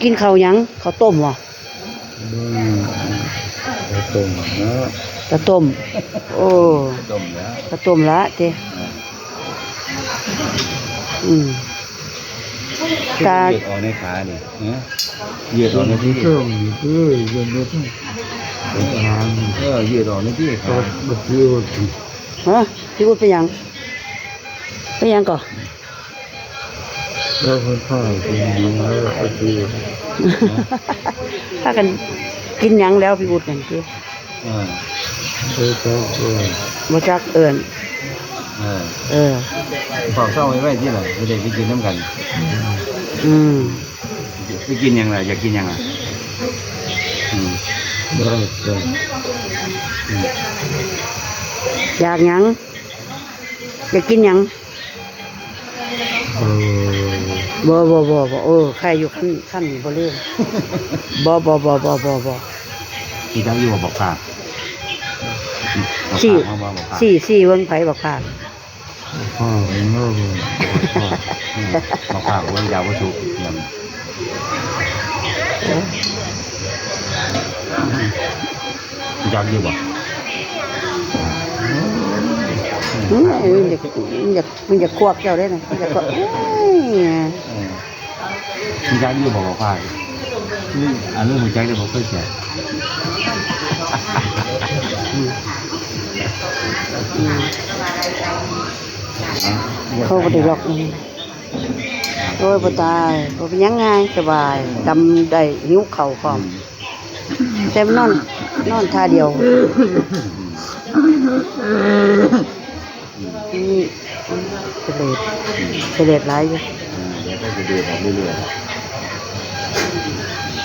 กินข้าวหยังข้าวต้มวะอืมข้าวต้มนะข้าวต้ม โอ้ต้มแล้วข้าวต้มละเจ้อืมตายืดออกในขาดินะยืดออกในที่เครื่องเอ้ยยังไม่ต้องทานเออยืดออกในที่ก็ขามาเที่ยวที่ฮะพี่พูดไปหยังไปหยังก่อน แล้วคนข้าวกินยังแล้วก็เที่ยวถ้ากันกินหยังแล้วพี่พูดกันที่เออไปเจ้าก็บ่จักเอิ้นเออเออ ฝากเศร้าไว้ไว้ที่ไหนไม่ได้ไปกินน้ำกันอืมไปกินยังไงอยากกินยังไงอืมได้ก็อยากหยังอยากกินหยัง เออ บ่บ่บ่บ่เออใครอยู่ขั้นขั้นบ่ลืมบ่บ่บ่บ่บ่บ่ที่ตั้งอยู่บอกขาบอกสี่ขาบอกขาสี่สี่เบิ่งไผบักพากข้าวเงาเลยบอกขาว่ายาววัตถุเทียมอยากอยู่บ่อืมมันอยากมันอยากมันอยากควกเจ้าได้น่ะมันอยากควกเอ้ยเออ คุณจักอยู่บอกว่านี่อันนี้คุณจักได้บอกเคยแชร์อืมเขาบ่ได้ล็อกโอ้ยบ่ตายบ่เป็นยังไงสบายดำได้หิวเข่าวพร้อมแต่มันอนนอนท่าเดียวนี่เสลดเสลดหลายอยู่เดี๋ยวก็จะดูแบบเรื่อย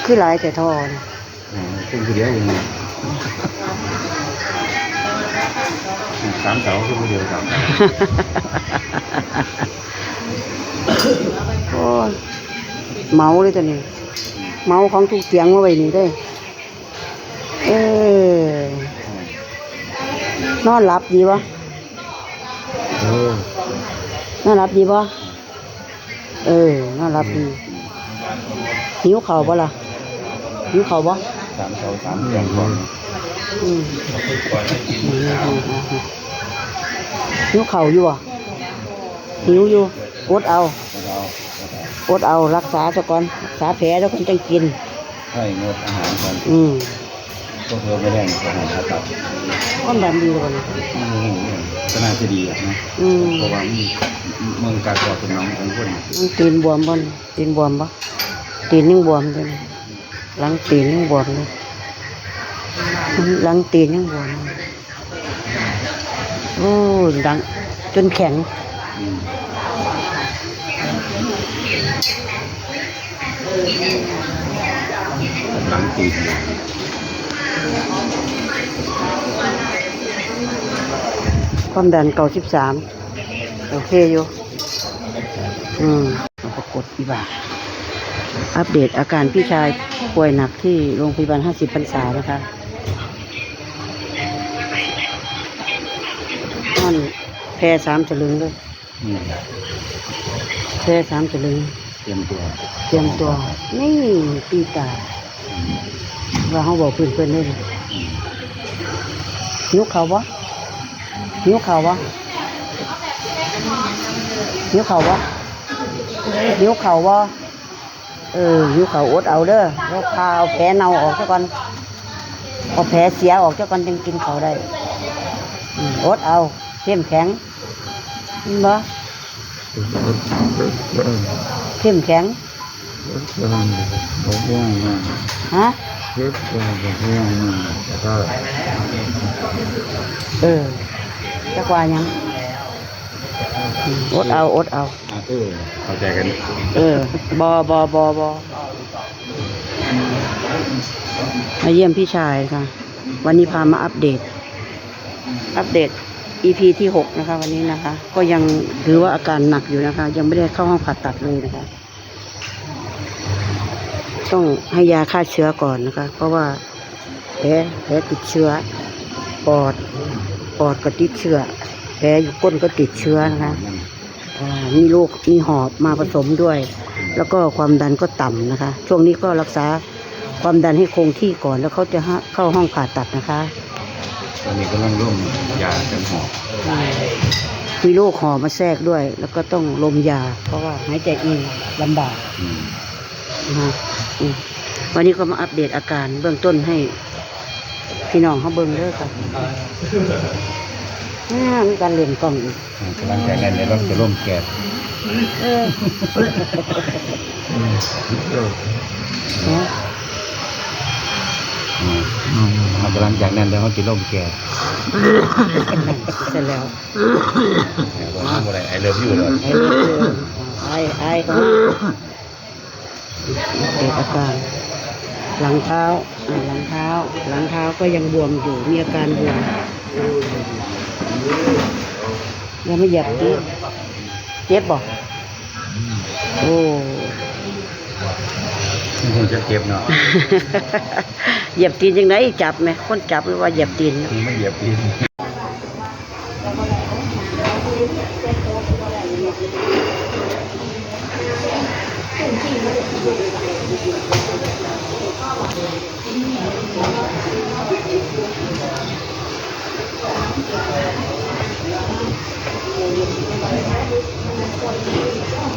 คือหลายแต่ทอนะๆซึ่งคือเดียวเองสามเสาคือเดียวสามเสาโอ้ยเมาเลยตัวนี้ เมาของทุกเสียงมาไว้นี่ได้ เออนอนหลับดีวะเออนอนหลับดีปะเออนอนหลับดีหิวเข่าวปะล่ะ หิวเข่าวปะสามเสาสามเสียงก่อนอืมหิวเข่าวอยู่อะหิวอยู่อดเอาเราอดเอารักษาซะก่อนรักษาแผลแล้วคนจะกิน ให้งดอาหารก่อนอืมก็เพื่อไม่ได้อาหารผ่าตัดความดันดีกว่านี้ก็น่าจะดีนะอืมเพราะว่าเมืองการก่อเป็นน้องของคน มันตีนบวมบ่นตีนบวมปะตีนยังบวมเลยนะ หลังตีนยังบวมเลยหลังตีนยังบวมโอ้ยดังจนแข็งหลังตีนความดันเก้าสิบสามโอเคอยู่ อืมเอาปรากฏอีบ่า อัปเดตอาการพี่ชายป่วยหนักที่โรงพยาบาลห้าสิบพรรษานะคะมันแพ้สามสลึงเลยแพ้สามสลึง เตรียมตัว เตรียมตัว นี่ปีตา ว่าเขาบอกเพื่อนเพื่อนๆเลยหิวเขาววะหิวเขาววะหิวเขาววะหิวเขาววะ เออหิวเขาวอดเอาเด้อแล้วพาเอาแผลเน่าออกซะก่อนเอาแผลเสียออกซะก่อนจึงกินเขาวได้อืมอดเอาเข้มแข็งเห็นบ่เออเข้มแข็งเออบอกว่าไงฮะเช็ดก็บอกว่าไงถ้าเออจักว่าหยังอืมอดเอาอดเอาอะ เออเข้าใจกัน เออบอบอบอบอมาเยี่ยมพี่ชายค่ะ วันนี้พามาอัปเดต อัปเดต EP ที่หกนะคะ วันนี้นะคะ ก็ยังถือว่าอาการหนักอยู่นะคะ ยังไม่ได้เข้าห้องผ่าตัดเลยนะคะ ต้องให้ยาฆ่าเชื้อก่อนนะคะ เพราะว่าแผลแผลติดเชื้อ ปอด ปอดก็ติดเชื้อแผลอยู่ก้นก็ติดเชื้อนะคะอ่า มีลูกมีหอบมาผสมด้วยอืมแล้วก็ความดันก็ต่ำนะคะ ช่วงนี้ก็รักษาความดันให้คงที่ก่อนแล้วเขาจะเข้าห้องผ่าตัดนะคะ ตอนนี้กำลังร่วมยากันหอบมีโรคหอมาแทรกด้วย แล้วก็ต้องลมยา เพราะว่าหายใจเองลำบากอืมนะฮะอืมวันนี้ก็มาอัปเดตอาการเบื้องต้นให้พี่น้องเขาเบิ่งเด้อค่ะ อ่ามีการเล่นกล้องอีกกำลังใจนั้นเนี่ยเราจะร่วมแกะเออนะอืมมันกำลังจากนั้นแล้วเขาจะร่วมแกะเสร็จแล้วว่าอะไรไอเลิฟยูเลยไอ้นี่คือไอ้ไอ้ก็เด็กอาการหลังเท้าอ่าหลังเท้า หลังเท้าก็ยังบวมอยู่มีอาการบวม ยังไม่หยับที่เจ็บบ่โอ้คงจะเจ็บเนาะหยับตีนยังไงจับไหมคนจับหรือว่าหยับตีนไม่หยับตีนเ Thank you.